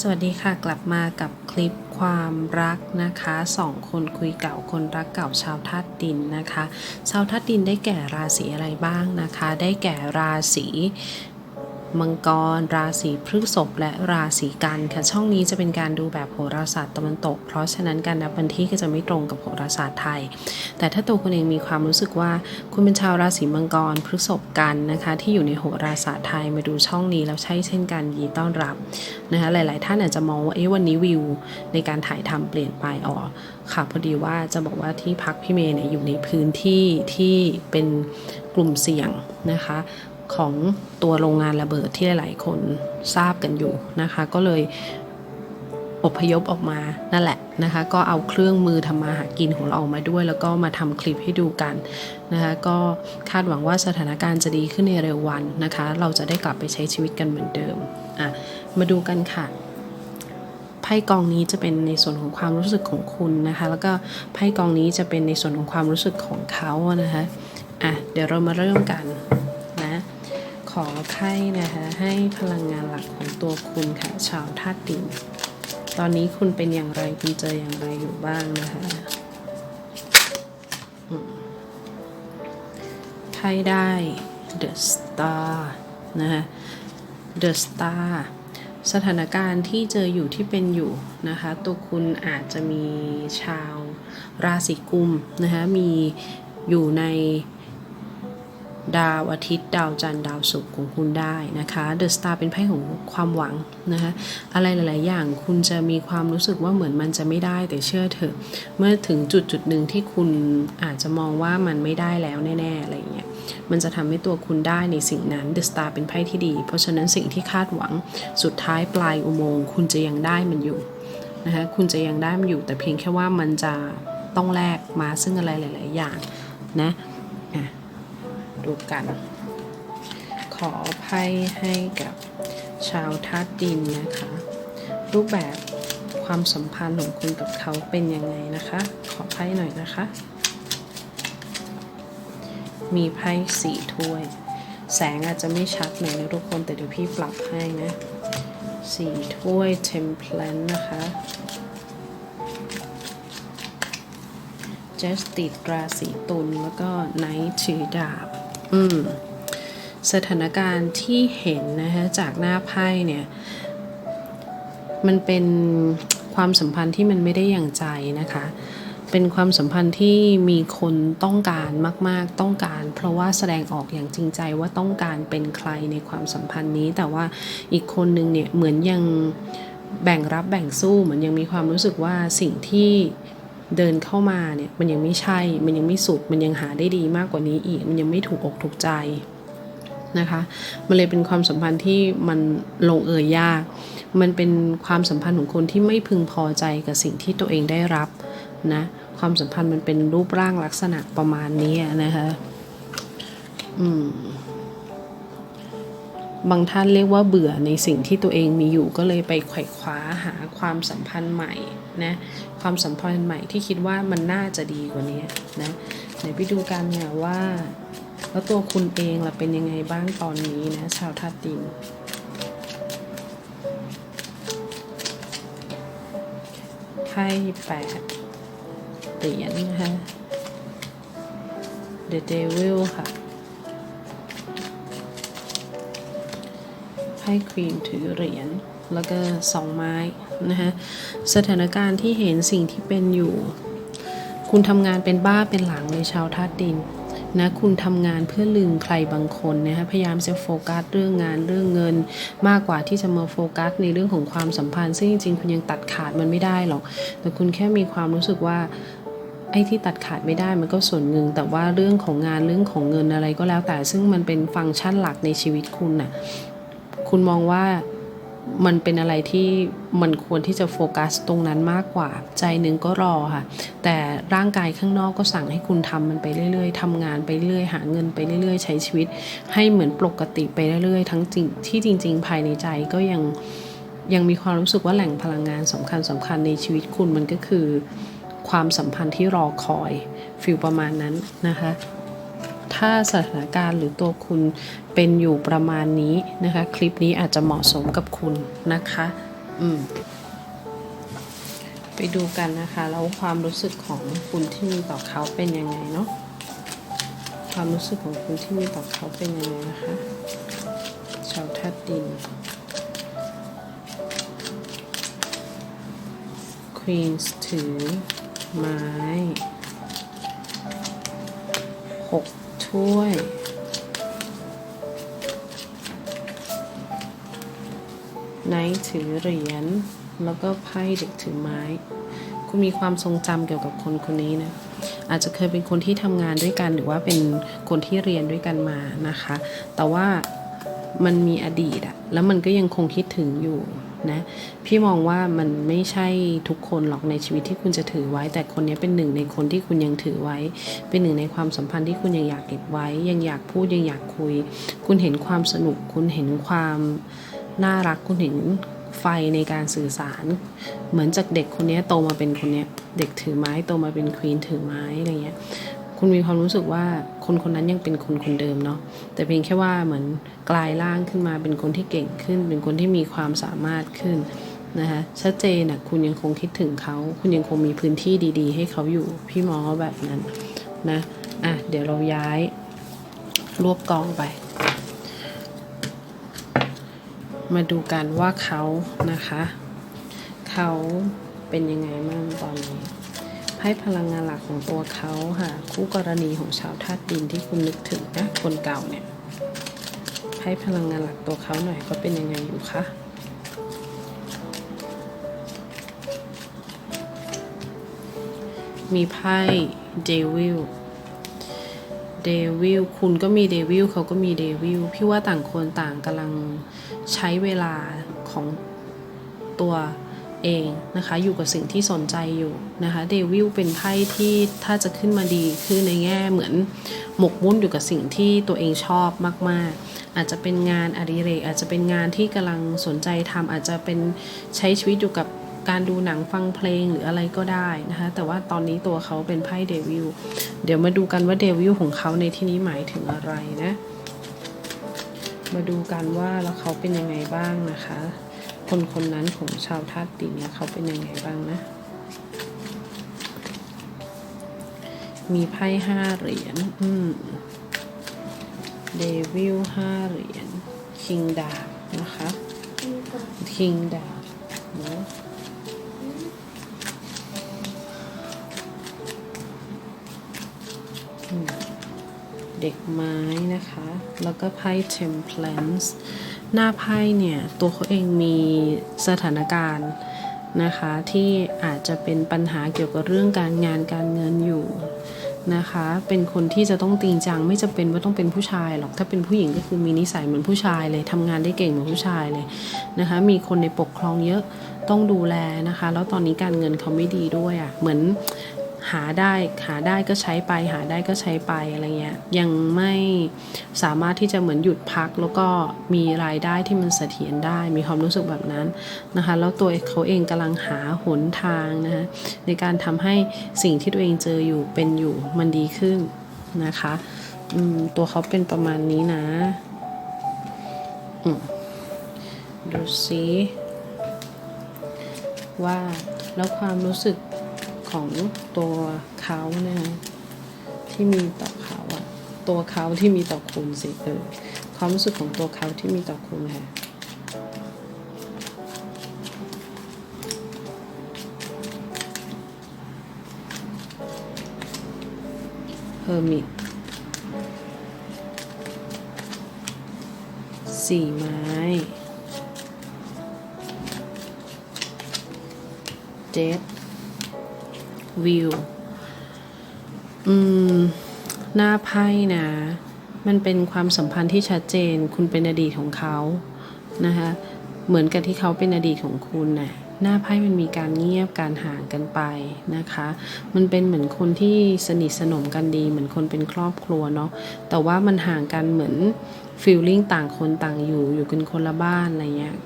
สวัสดีค่ะกลับมากับคลิปความรักนะคะสองคนคุยเก่าคนรักเก่าชาวธาตุดินนะคะ ชาวธาตุดินได้แก่ราศีอะไรบ้างนะคะ ได้แก่ราศี มังกร ราศีพฤษภและราศีกันค่ะช่องนี้จะเป็นการดูแบบโหราศาสตร์ตะวันตก เพราะฉะนั้นการนับวันที่ก็จะไม่ตรงกับโหราศาสตร์ไทย แต่ถ้าตัวคุณเองมีความรู้สึกว่าคุณเป็นชาวราศีมังกรพฤษภกันนะคะที่อยู่ในโหราศาสตร์ไทยมาดูช่องนี้แล้วใช่เช่นกันยินดีต้อนรับนะคะหลาย ๆ ท่านอาจจะมองว่าเอ๊ะวันนี้วิวในการถ่ายทำเปลี่ยนไปอ๋อค่ะพอดีว่าจะบอกว่าที่พักพี่เมย์เนี่ยอยู่ในพื้นที่ที่เป็นกลุ่มเสี่ยงนะคะ ของตัวโรงงานระเบิดที่หลายๆคนทราบกันอยู่นะคะ ก็เลยอพยพออกมานั่นแหละนะคะ ก็เอาเครื่องมือทำมาหากินของเราออกมาด้วย แล้วก็มาทำคลิปให้ดูกันนะคะก็คาดหวังว่าสถานการณ์จะดีขึ้นในเร็ววันนะคะ เราจะได้กลับไปใช้ชีวิตกันเหมือนเดิมอะมาดูกันค่ะไพ่กองนี้จะเป็นในส่วนของความรู้สึกของคุณนะคะ แล้วก็ไพ่กองนี้จะเป็นในส่วนของความรู้สึกของเขานะคะอะเดี๋ยวเรามาเริ่มกัน อไพ่นะคะให้พลังงานหลักของตัวคุณค่ะชาวธาตุดิน ตอนนี้คุณเป็นอย่างไรคุณเจออย่างไรอยู่บ้างนะคะไพ่ได้ The Star นะคะ The Star สถานการณ์ที่เจออยู่ที่เป็นอยู่นะคะ ตัวคุณอาจจะมีชาวราศีกุมนะคะมีอยู่ใน ดาวอาทิตย์ดาวจันทร์ดาวศุกร์ของคุณได้นะคะเดอะสตาร์เป็นไพ่ของความหวังนะคะอะไรหลาย ๆ อย่างคุณจะมีความรู้สึกว่าเหมือนมันจะไม่ได้แต่เชื่อเถอะ เมื่อถึงจุดจุดหนึ่งที่คุณอาจจะมองว่ามันไม่ได้แล้วแน่ ๆ อะไรอย่างเงี้ยมันจะทำให้ตัวคุณได้ในสิ่งนั้นเดอะสตาร์เป็นไพ่ที่ดี เพราะฉะนั้นสิ่งที่คาดหวังสุดท้ายปลายอุโมงค์คุณจะยังได้มันอยู่นะคะคุณจะยังได้มันอยู่แต่เพียงแค่ว่ามันจะต้องแลกมาซึ่งอะไรหลาย ๆ อย่างนะอะ ดูกัน ขอไพ่ให้กับชาวธาตุดินนะคะ รูปแบบความสัมพันธ์ของคุณกับเขาเป็นยังไงนะคะ ขอไพ่หน่อยนะคะ มีไพ่สี่ถ้วย แสงอาจจะไม่ชัดหน่อยนะทุกคนแต่เดี๋ยวพี่ปรับให้นะสี่ถ้วยเทมเพลนนะคะ เจสติดราศีตุลแล้วก็ไนท์ถือดาบ อืมสถานการณ์ที่เห็นนะคะจากหน้าไพ่เนี่ย มันเป็นความสัมพันธ์ที่มันไม่ได้อย่างใจนะคะ เป็นความสัมพันธ์ที่มีคนต้องการมาก ๆ ต้องการ เพราะว่าแสดงออกอย่างจริงใจว่าต้องการเป็นใครในความสัมพันธ์นี้ แต่ว่าอีกคนนึงเนี่ยเหมือนยังแบ่งรับแบ่งสู้เหมือนยังมีความรู้สึกว่าสิ่งที่ เดินเข้ามาเนี่ยมันยังไม่ใช่ มันยังไม่สุด มันยังหาได้ดีมากกว่านี้อีก มันยังไม่ถูกอกถูกใจนะคะ มันเลยเป็นความสัมพันธ์ที่มันลงเอยยาก มันเป็นความสัมพันธ์ของคนที่ไม่พึงพอใจกับสิ่งที่ตัวเองได้รับนะ ความสัมพันธ์มันเป็นรูปร่างลักษณะประมาณนี้นะคะ อืม บางท่านเรียกว่าเบื่อในสิ่งที่ตัวเองมีอยู่ก็เลยไปไขว่คว้าหาความสัมพันธ์ใหม่นะความสัมพันธ์ใหม่ที่คิดว่ามันน่าจะดีกว่านี้นะเดี๋ยวไปดูกันเนี่ยว่า แล้วตัวคุณเองล่ะเป็นยังไงบ้างตอนนี้นะชาวธาตุินไพ่แปดเหรียญนะคะ The Devil ค่ะ ไพ่ควีนถือเหรียญแล้วก็สองไม้นะคะสถานการณ์ที่เห็นสิ่งที่เป็นอยู่ คุณทำงานเป็นบ้าเป็นหลังเลยชาวธาตุดินนะคุณทำงานเพื่อลืมใครบางคนนะคะพยายามจะโฟกัสเรื่องงานเรื่องเงิน มากกว่าที่จะมาโฟกัสในเรื่องของความสัมพันธ์ ซึ่งจริงๆคุณยังตัดขาดมันไม่ได้หรอก แต่คุณแค่มีความรู้สึกว่าไอ้ที่ตัดขาดไม่ได้มันก็ส่วนหนึ่งแต่ว่าเรื่องของงานเรื่องของเงินอะไรก็แล้วแต่ซึ่งมันเป็นฟังก์ชันหลักในชีวิตคุณน่ะ คุณมองว่ามันเป็นอะไรที่มันควรที่จะโฟกัสตรงนั้นมากกว่า ใจหนึ่งก็รอค่ะ แต่ร่างกายข้างนอกก็สั่งให้คุณทำมันไปเรื่อย ๆทำงานไปเรื่อยหาเงินไปเรื่อย ๆ ใช้ชีวิต ให้เหมือนปกติไปเรื่อยๆ ทั้งจริงที่จริง ๆ ภายในใจก็ยังยังมีความรู้สึกว่าแหล่งพลังงานสำคัญสำคัญในชีวิตคุณมันก็คือ ความสัมพันธ์ที่รอคอยฟิลประมาณนั้นนะคะ ถ้าสถานการณ์หรือตัวคุณเป็นอยู่ประมาณนี้นะคะ คลิปนี้อาจจะเหมาะสมกับคุณนะคะ อืม ไปดูกันนะคะ แล้วความรู้สึกของคุณที่มีต่อเขาเป็นยังไงเนาะความรู้สึกของคุณที่มีต่อเขาเป็นยังไงนะคะชาวธาตุดิน Queens ถือ ไม้หก ถ้วย ไนท์ถือเหรียญ แล้วก็ไพ่เด็กถือไม้ คุณมีความทรงจำเกี่ยวกับคนคนนี้นะอาจจะเคยเป็นคนที่ทำงานด้วยกันหรือว่าเป็นคนที่เรียนด้วยกันมานะคะ แต่ว่ามันมีอดีตอะแล้วมันก็ยังคงคิดถึงอยู่ นะพี่มองว่ามันไม่ใช่ทุกคนหรอกในชีวิตที่คุณจะถือไว้ แต่คนนี้เป็นหนึ่งในคนที่คุณยังถือไว้ เป็นหนึ่งในความสัมพันธ์ที่คุณยังอยากเก็บไว้ ยังอยากพูดยังอยากคุย คุณเห็นความสนุก คุณเห็นความน่ารักคุณเห็นไฟในการสื่อสาร เหมือนจากเด็กคนนี้โตมาเป็นคนนี้เด็กถือไม้โตมาเป็นควีนถือไม้อะไรเงี้ย คุณมีความรู้สึกว่าคนคนนั้นยังเป็นคนคนเดิมเนาะแต่เพียงแค่ว่าเหมือนกลายร่างขึ้นมาเป็นคนที่เก่งขึ้น เป็นคนที่มีความสามารถขึ้นนะคะชัดเจนนะคุณยังคงคิดถึงเขา คุณยังคงมีพื้นที่ดี ๆ ให้เขาอยู่พี่มองว่าแบบนั้นนะอะเดี๋ยวเราย้าย รวบกองไป มาดูกันว่าเขานะคะ เขาเป็นยังไงบ้างตอนนี้ ไพ่พลังงานหลักของตัวเขาค่ะคู่กรณีของชาวธาตุดินที่คุณนึกถึงนะคนเก่าเนี่ยไพ่พลังงานหลักตัวเขาหน่อยก็เป็นยังไงอยู่คะมีไพ่เดวิลเดวิลคุณก็มีเดวิลเขาก็มีเดวิลพี่ว่าต่างคนต่างกำลังใช้เวลาของตัว เองนะคะ อยู่กับสิ่งที่สนใจอยู่นะคะเดวิลเป็นไพ่ที่ถ้าจะขึ้นมาดีคือในแง่เหมือนหมกมุ่นอยู่กับสิ่งที่ตัวเองชอบมาก ๆ อาจจะเป็นงานอดิเรก อาจจะเป็นงานที่กำลังสนใจทำอาจจะเป็นใช้ชีวิตอยู่กับการดูหนังฟังเพลงหรืออะไรก็ได้นะคะ แต่ว่าตอนนี้ตัวเขาเป็นไพ่เดวิลเดี๋ยวมาดูกันว่าเดวิลของเขาในที่นี้หมายถึงอะไรนะ มาดูกันว่าแล้วเขาเป็นยังไงบ้างนะคะ คนคนนั้นของชาวธาตุดินเนี่ยเขาเป็นยังไงบ้างนะ มีไพ่ห้าเหรียญ อืมเดวิลห้าเหรียญ คิงดาบนะคะ คิงดาบเนาะเด็กไม้นะคะ แล้วก็ไพ่ Temperance หน้าไพ่เนี่ยตัวเขาเองมีสถานการณ์นะคะที่อาจจะเป็นปัญหาเกี่ยวกับเรื่องการงานการเงินอยู่นะคะ เป็นคนที่จะต้องจริงจังไม่จำเป็นว่าต้องเป็นผู้ชายหรอกถ้าเป็นผู้หญิงก็คือมีนิสัยเหมือนผู้ชายเลยทำงานได้เก่งเหมือนผู้ชายเลยนะคะมีคนในปกครองเยอะต้องดูแลนะคะ แล้วตอนนี้การเงินเขาไม่ดีด้วยอะ่ะเหมือน หาได้หาได้ก็ใช้ไป หาได้ก็ใช้ไปอะไรเงี้ยยังไม่สามารถที่จะเหมือนหยุดพัก แล้วก็มีรายได้ที่มันเสถียรได้ มีความรู้สึกแบบนั้นนะคะแล้วตัวเขาเองกำลังหาหนทางนะคะในการทำให้สิ่งที่ตัวเองเจออยู่เป็นอยู่มันดีขึ้นนะคะตัวเขาเป็นประมาณนี้นะดูซิว่าแล้วความรู้สึก ของตัวเขาเนี่ยที่มีต่อเขาอะตัวเขาที่มีต่อคุณสิเออความรู้สึกของตัวเขาที่มีต่อคุณค่ะเฮอร์มิตสี่ไม้ เจ็ด วิว อืม หน้าไพ่นะ มันเป็นความสัมพันธ์ที่ชัดเจน คุณเป็นอดีตของเขานะคะ เหมือนกับที่เขาเป็นอดีตของคุณนะ่ะหน้าไพ่มันมีการเงียบการห่างกันไปนะคะ มันเป็นเหมือนคนที่สนิทสนมกันดี เหมือนคนเป็นครอบครัวเนาะ แต่ว่ามันห่างกันเหมือนฟีลลิ่งต่างคนต่างอยู่อยู่กันคนละบ้านอะไรเงี้ย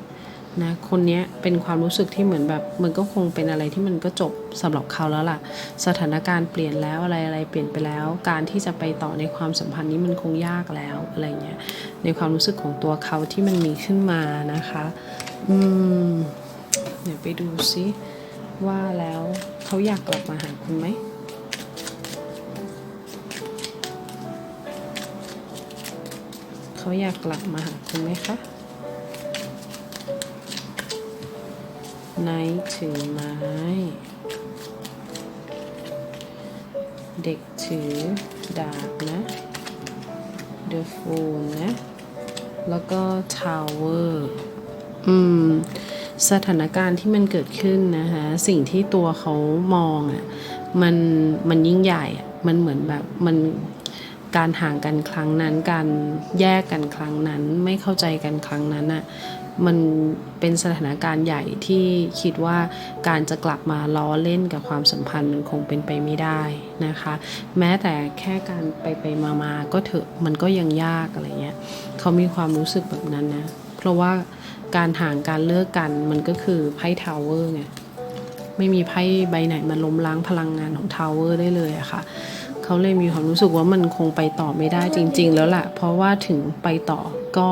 นะคนเนี้ยเป็นความรู้สึกที่เหมือนแบบมันก็คงเป็นอะไรที่มันก็จบสำหรับเขาแล้วล่ะ สถานการณ์เปลี่ยนแล้วอะไรอะไรเปลี่ยนไปแล้ว การที่จะไปต่อในความสัมพันธ์นี้มันคงยากแล้วอะไรเงี้ยในความรู้สึกของตัวเขาที่มันมีขึ้นมานะคะ อืมเดี๋ยวไปดูซิว่าแล้วเขาอยากกลับมาหาคุณไหมเขาอยากกลับมาหาคุณไหมคะ ไนท์ถือไม้ เด็กถือดาบนะ The Fool นะ แล้วก็ Tower อืม สถานการณ์ที่มันเกิดขึ้นนะคะ สิ่งที่ตัวเขามองอะ่ะ มัน มันยิ่งใหญ่อะมันเหมือนแบบ มันการห่างกันครั้งนั้น การแยกกันครั้งนั้น ไม่เข้าใจกันครั้งนั้นอะ่ะ มันเป็นสถานการณ์ใหญ่ที่คิดว่าการจะกลับมาล้อเล่นกับความสัมพันธ์มันคงเป็นไปไม่ได้นะคะ แม้แต่แค่การไปไปมามาก็เถอะมันก็ยังยากอะไรเงี้ยเขามีความรู้สึกแบบนั้นนะเพราะว่าการห่างการเลิกกันมันก็คือไพ่ทาวเวอร์ไงไม่มีไพ่ใบไหนมาล้มล้างพลังงานของทาวเวอร์ได้เลยอะค่ะเขาเลยมีความรู้สึกว่ามันคงไปต่อไม่ได้จริง ๆ แล้วแหละเพราะว่าถึงไปต่อก็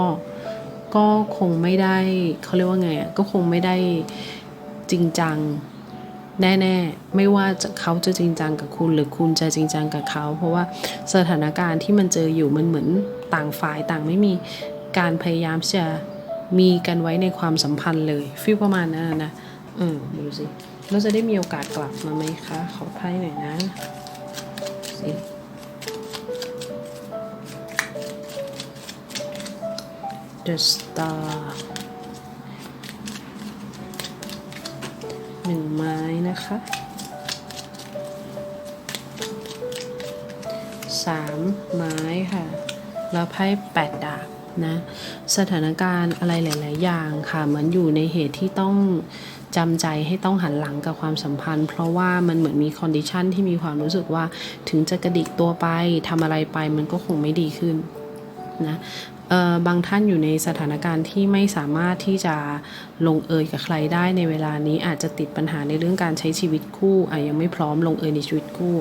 ก็คงไม่ได้เขาเรียกว่าไงอะก็คงไม่ได้จริงจังแน่ๆ ไม่ว่าเขาจะจริงจังกับคุณ หรือคุณจะจริงจังกับเขา เพราะว่าสถานการณ์ที่มันเจออยู่มันเหมือนต่างฝ่ายต่างไม่มีการพยายามที่จะมีกันไว้ในความสัมพันธ์เลยฟีลประมาณนั้นนะนะเออดูสิเราจะได้มีโอกาสกลับมาไหมคะ ขอไพ่หน่อยนะสิ The Star หนึ่งไม้นะคะสามไม้ค่ะ แล้วไพ่แปดดาบนะสถานการณ์อะไรหลาย ๆ อย่างค่ะ เหมือนอยู่ในเหตุที่ต้องจำใจให้ต้องหันหลังกับความสัมพันธ์ เพราะว่ามันเหมือนมีคอนดิชันที่มีความรู้สึกว่าถึงจะกระดิกตัวไปทำอะไรไปมันก็คงไม่ดีขึ้นนะ บางท่านอยู่ในสถานการณ์ที่ไม่สามารถที่จะลงเอยกับใครได้ในเวลานี้อาจจะติดปัญหาในเรื่องการใช้ชีวิตคู่อยังไม่พร้อมลงเอยในชีวิตคู่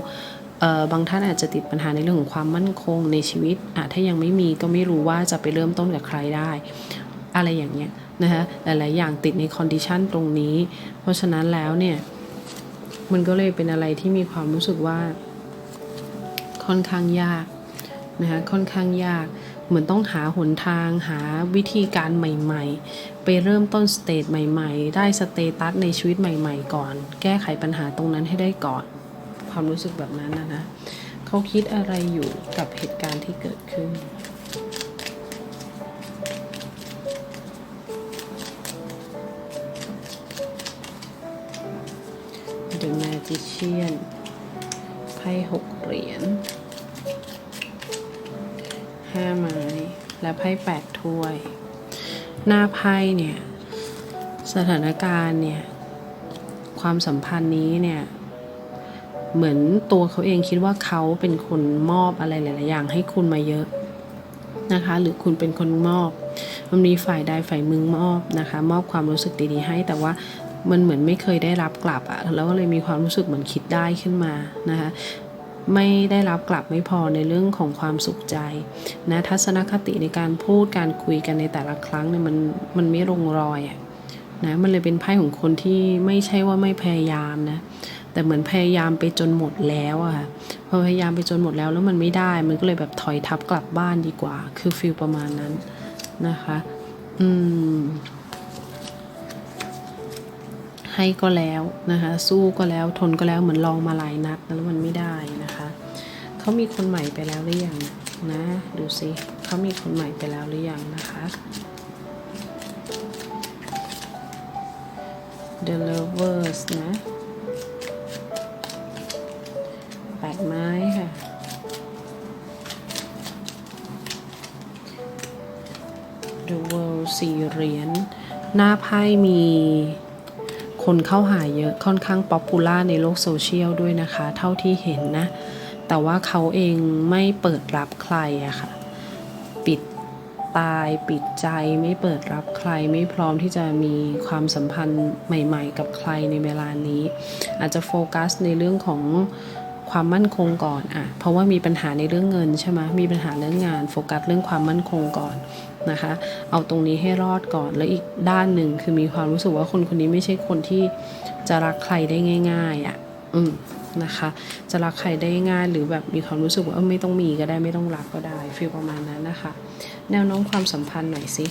บางท่านอาจจะติดปัญหาในเรื่องของความมั่นคงในชีวิตอถ้ายังไม่มีก็ไม่รู้ว่าจะไปเริ่มต้นกับใครได้ อะไรอย่างเงี้ยนะคะหลาย ๆ อย่างติดในคอนดิชันตรงนี้ เพราะฉะนั้นแล้วเนี่ยมันก็เลยเป็นอะไรที่มีความรู้สึกว่าค่อนข้างยากนะคะค่อนข้างยาก เหมือนต้องหาหนทางหาวิธีการใหม่ๆ ไปเริ่มต้นสเตจใหม่ๆ ได้สเตตัสในชีวิตใหม่ ๆ ก่อน แก้ไขปัญหาตรงนั้นให้ได้ก่อน ความรู้สึกแบบนั้นนะนะเขาคิดอะไรอยู่กับเหตุการณ์ที่เกิดขึ้น The Magician ไพ่หกเหรียญห้าไม้ และไพ่แปดถ้วย หน้าไพ่เนี่ย สถานการณ์เนี่ย ความสัมพันธ์นี้เนี่ย เหมือนตัวเขาเองคิดว่าเขาเป็นคนมอบอะไรหลาย ๆ อย่างให้คุณมาเยอะนะคะ หรือคุณเป็นคนมอบ มันมีฝ่ายใดฝ่ายมึงมอบนะคะ มอบความรู้สึกดีๆให้ แต่ว่ามันเหมือนไม่เคยได้รับกลับอะแล้วก็เลยมีความรู้สึกเหมือนคิดได้ขึ้นมานะคะ ไม่ได้รับกลับไม่พอในเรื่องของความสุขใจนะทัศนคติในการพูดการคุยกันในแต่ละครั้งเนี่ยมันมันไม่ลงรอยอะนะมันเลยเป็นไพ่ของคนที่ไม่ใช่ว่าไม่พยายามนะแต่เหมือนพยายามไปจนหมดแล้วอะค่ะพอพยายามไปจนหมดแล้วแล้วมันไม่ได้ มันก็เลยแบบถอยทับกลับบ้านดีกว่า คือฟิลประมาณนั้นนะคะ อืม ให้ก็แล้วนะคะ สู้ก็แล้วทนก็แล้วเหมือนลองมาหลายนัดแล้วมันไม่ได้นะคะเขามีคนใหม่ไปแล้วหรือยังนะดูสิเขามีคนใหม่ไปแล้วหรือยังนะคะ The Lovers นะแปดไม้ค่ะ The World สี่เหรียญ หน้าไพ่มี คนเข้าหาเยอะค่อนข้างป๊อปปูล่าในโลกโซเชียลด้วยนะคะ เท่าที่เห็นนะ แต่ว่าเขาเองไม่เปิดรับใครอะค่ะ ปิดตายปิดใจไม่เปิดรับใครไม่พร้อมที่จะมีความสัมพันธ์ใหม่ ๆ กับใครในเวลานี้ อาจจะโฟกัสในเรื่องของความมั่นคงก่อนอะเพราะว่ามีปัญหาในเรื่องเงินใช่ไหมมีปัญหาเรื่องงานโฟกัสเรื่องความมั่นคงก่อน นะคะ เอาตรงนี้ให้รอดก่อน แล้วอีกด้านหนึ่งคือมีความรู้สึกว่าคนคนนี้ไม่ใช่คนที่จะรักใครได้ง่าย ๆอะ่ะ อืมนะคะ จะรักใครได้ง่ายหรือแบบมีความรู้สึกว่าไม่ต้องมีก็ได้ไม่ต้องรักก็ได้ฟีลประมาณนั้นนะคะ แนวโน้มความสัมพันธ์หน่อยสิ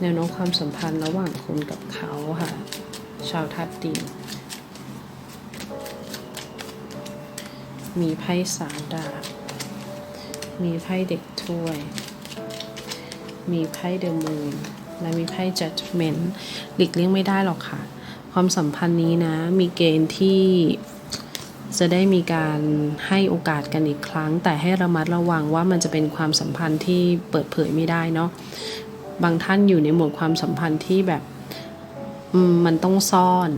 แนวโน้มความสัมพันธ์ระหว่างคุณกับเขาค่ะ ชาวทัดดินมีไพ่สามดาบมีไพ่เด็กถ้วย มีไพ่เดอะมูนและมีไพ่ judgment หลีกเลี่ยงไม่ได้หรอกค่ะ ความสัมพันธ์นี้นะ มีเกณฑ์ที่จะได้มีการให้โอกาสกันอีกครั้ง แต่ให้ระมัดระวังว่ามันจะเป็นความสัมพันธ์ที่เปิดเผยไม่ได้เนาะบางท่านอยู่ในหมวดความสัมพันธ์ที่แบบมมันต้องซ่อน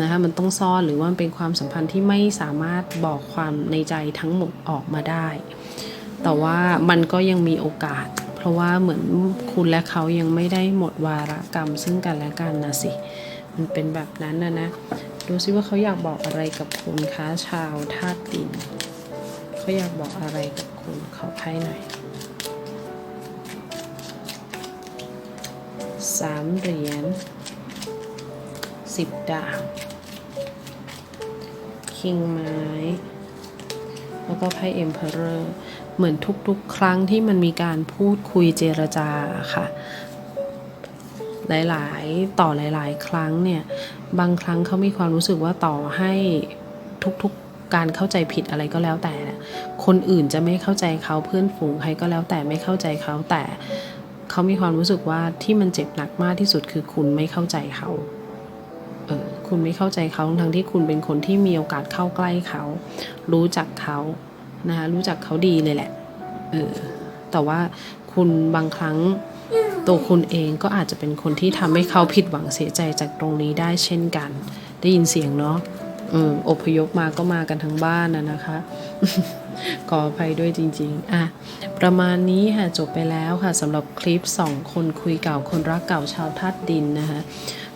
นะคะมันต้องซ่อนหรือว่ามันเป็นความสัมพันธ์ที่ไม่สามารถบอกความในใจทั้งหมดออกมาได้ แต่ว่ามันก็ยังมีโอกาส เพราะว่าเหมือนคุณและเขายังไม่ได้หมดวาระกรรมซึ่งกันและกันนะสิ มันเป็นแบบนั้นนะนะ ดูซิว่าเขาอยากบอกอะไรกับคุณคะชาวธาตุดิน เขาอยากบอกอะไรกับคุณขอไพ่หน่อยสามเหรียญสิบดาบคิงไม้ แล้วก็ไพ่เอ็มเพอเรอร์ เหมือนทุกๆ ครั้งที่มันมีการพูดคุยเจรจาค่ะ หลายๆ ต่อหลายๆ ครั้งเนี่ย บางครั้งเขามีความรู้สึกว่าต่อให้ทุกๆการเข้าใจผิดอะไรก็แล้วแต่ คนอื่นจะไม่เข้าใจเขาเพื่อนฝูงใครก็แล้วแต่ไม่เข้าใจเขาแต่เขามีความรู้สึกว่าที่มันเจ็บหนักมากที่สุดคือคุณไม่เข้าใจเขาเออคุณไม่เข้าใจเขาทั้งที่คุณเป็นคนที่มีโอกาสเข้าใกล้เขา รู้จักเขา นะคะรู้จักเขาดีเลยแหละเออแต่ว่าคุณบางครั้งตัวคุณเองก็อาจจะเป็นคนที่ทำให้เขาผิดหวังเสียใจจากตรงนี้ได้เช่นกัน ได้ยินเสียงเนาะเอออพยพมาก็มากันทั้งบ้านนะนะคะ ขออภัยด้วยจริงๆ อะ ประมาณนี้ค่ะจบไปแล้วค่ะสำหรับคลิป 2 คนคุยเก่าคนรักเก่าชาวธาตุดินนะคะ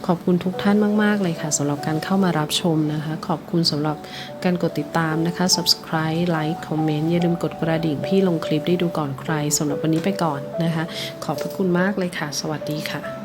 ขอบคุณทุกท่านมาก ๆ เลยค่ะสำหรับการเข้ามารับชมนะคะ ขอบคุณสำหรับการกดติดตามนะคะ subscribe like comment อย่าลืมกดกระดิ่งพี่ลงคลิปได้ดูก่อนใครสำหรับวันนี้ไปก่อนนะคะ ขอบพระคุณมากเลยค่ะ สวัสดีค่ะ